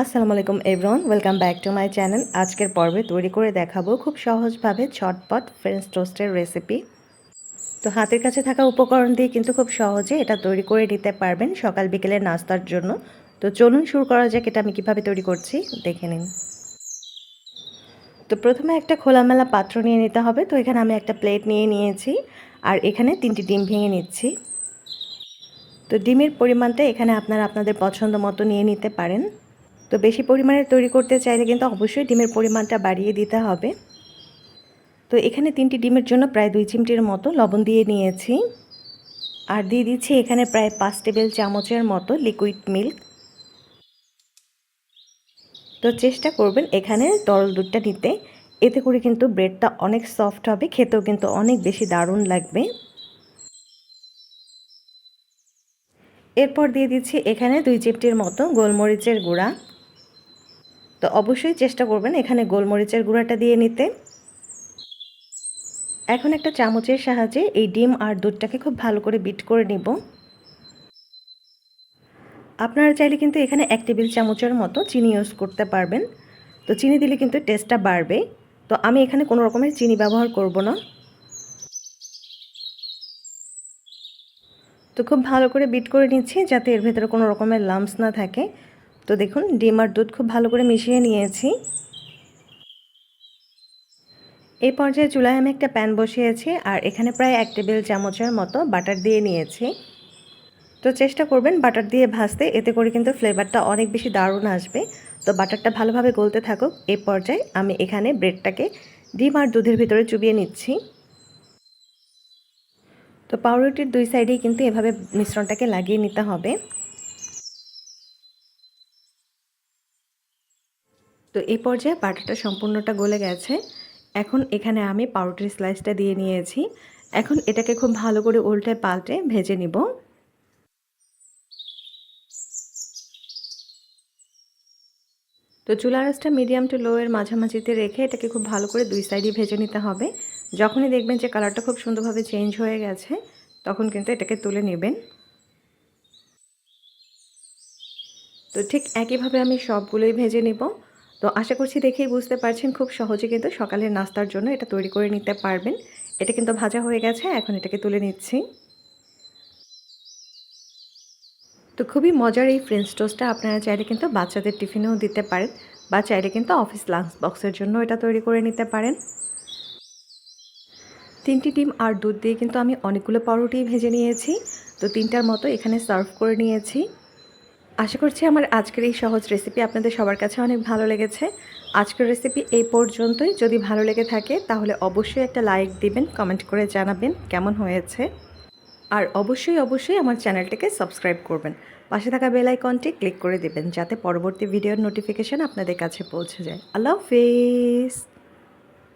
আসসালামু আলাইকুম everyone welcome back to my channel আজকের পর্বে তৈরি করে দেখাবো খুব সহজভাবে ছটপট ফ্রেঞ্চ টোস্টের রেসিপি তো হাতের কাছে থাকা উপকরণ দিয়ে কিন্তু খুব সহজে এটা তৈরি করে নিতে পারবেন সকাল বিকেলের নাস্তার জন্য। তো চলুন শুরু করা যাক, এটা আমি কীভাবে তৈরি করছি, দেখে নিন। তো প্রথমে একটা খোলামেলা পাত্র নিয়ে নিতে হবে। তো এখানে আমি একটা প্লেট নিয়ে নিয়েছি আর এখানে তিনটি ডিম ভেঙে নিচ্ছি। তো ডিমের পরিমাণটা এখানে আপনারা আপনাদের পছন্দ মতো নিয়ে নিতে পারেন। তো বেশি পরিমাণে তৈরি করতে চাইলে কিন্তু অবশ্যই ডিমের পরিমাণটা বাড়িয়ে দিতে হবে। তো এখানে তিনটি ডিমের জন্য প্রায় দুই চিমটির মতো লবণ দিয়ে নিয়েছি। আর দিয়ে দিচ্ছি এখানে প্রায় পাঁচ টেবিল চামচের মতো লিকুইড মিল্ক তো চেষ্টা করবেন এখানে তরল দুধটা নিতে। এতে করে কিন্তু ব্রেডটা অনেক সফট হবে, খেতেও কিন্তু অনেক বেশি দারুণ লাগবে। এরপর দিয়ে দিচ্ছি এখানে দুই চিপটির মতো গোলমরিচের গুঁড়া। তো অবশ্যই চেষ্টা করবেন এখানে গোলমরিচের গুঁড়াটা দিয়ে নিতে। এখন একটা চামচের সাহায্যে এই ডিম আর দুধটাকে খুব ভালো করে বিট করে নিব। আপনারা চাইলে কিন্তু এখানে এক টেবিল চামচের মতো চিনি ইউজ করতে পারবেন। তো চিনি দিলে কিন্তু টেস্টটা বাড়বে। তো আমি এখানে কোনো রকমের চিনি ব্যবহার করব না। তো খুব ভালো করে বিট করে নিচ্ছি যাতে এর ভেতরে কোনো রকমের লাম্পস না থাকে। তো দেখুন, ডিম আর দুধ খুব ভালো করে মিশিয়ে নিয়েছি। এই পর্যায়ে চুলায় আমি একটা প্যান বসিয়েছি আর এখানে প্রায় এক টেবিল চামচের মতো বাটার দিয়ে নিয়েছি। তো চেষ্টা করবেন বাটার দিয়ে ভাজতে, এতে করে কিন্তু ফ্লেভারটা অনেক বেশি দারুণ আসবে। তো বাটারটা ভালোভাবে গলতে থাকুক এই পর্যায়ে আমি এখানে ব্রেডটাকে ডিম আর দুধের ভিতরে চুবিয়ে নিচ্ছি। তো পাউরুটির দুই সাইডেই কিন্তু এভাবে মিশ্রণটাকে লাগিয়ে নিতে হবে। তো এই পর্যায়ে বাটারটা সম্পূর্ণটা গলে গেছে। এখন এখানে আমি পাউরুটির স্লাইসটা দিয়ে নিয়েছি। এখন এটাকে খুব ভালো করে উল্টে পাল্টে ভেজে নিব। তো চুলা আঁচটা মিডিয়াম টু লো এর মাঝামাঝিতে রেখে এটাকে খুব ভালো করে দুই সাইডই ভেজে নিতে হবে। যখনই দেখবেন যে কালারটা খুব সুন্দরভাবে চেঞ্জ হয়ে গেছে, তখন কিন্তু এটাকে তুলে নেবেন। তো ঠিক একইভাবে আমি সবগুলোই ভেজে নেব। তো আশা করছি দেখেই বুঝতে পারছেন, খুব সহজে কিন্তু সকালের নাস্তার জন্য এটা তৈরি করে নিতে পারবেন। এটা কিন্তু ভাজা হয়ে গেছে, এখন এটাকে তুলে নিচ্ছি। তো খুবই মজার এই ফ্রেঞ্চ টোস্টটা আপনারা চাইলে কিন্তু বাচ্চাদের টিফিনেও দিতে পারেন বা চাইলে কিন্তু অফিস লাঞ্চ বক্সের জন্য এটা তৈরি করে নিতে পারেন। তিনটি ডিম আর দুধ দিয়ে কিন্তু আমি অনেকগুলো পাউরুটি ভেজে নিয়েছি। তো তিনটার মতো এখানে সার্ভ করে নিয়েছি। আশা করছি আমার আজকের এই সহজ রেসিপি আপনাদের সবার কাছে অনেক ভালো লেগেছে। আজকের রেসিপি এই পর্যন্তই। যদি ভালো লেগে থাকে, তাহলে অবশ্যই একটা লাইক দিবেন কমেন্ট করে জানাবেন কেমন হয়েছে। আর অবশ্যই অবশ্যই আমার চ্যানেলটিকে সাবস্ক্রাইব করবেন। পাশে থাকা বেল আইকনটি ক্লিক করে দেবেন, যাতে পরবর্তী ভিডিওর নোটিফিকেশান আপনাদের কাছে পৌঁছে যায়। আল্লাহ হাফিজ!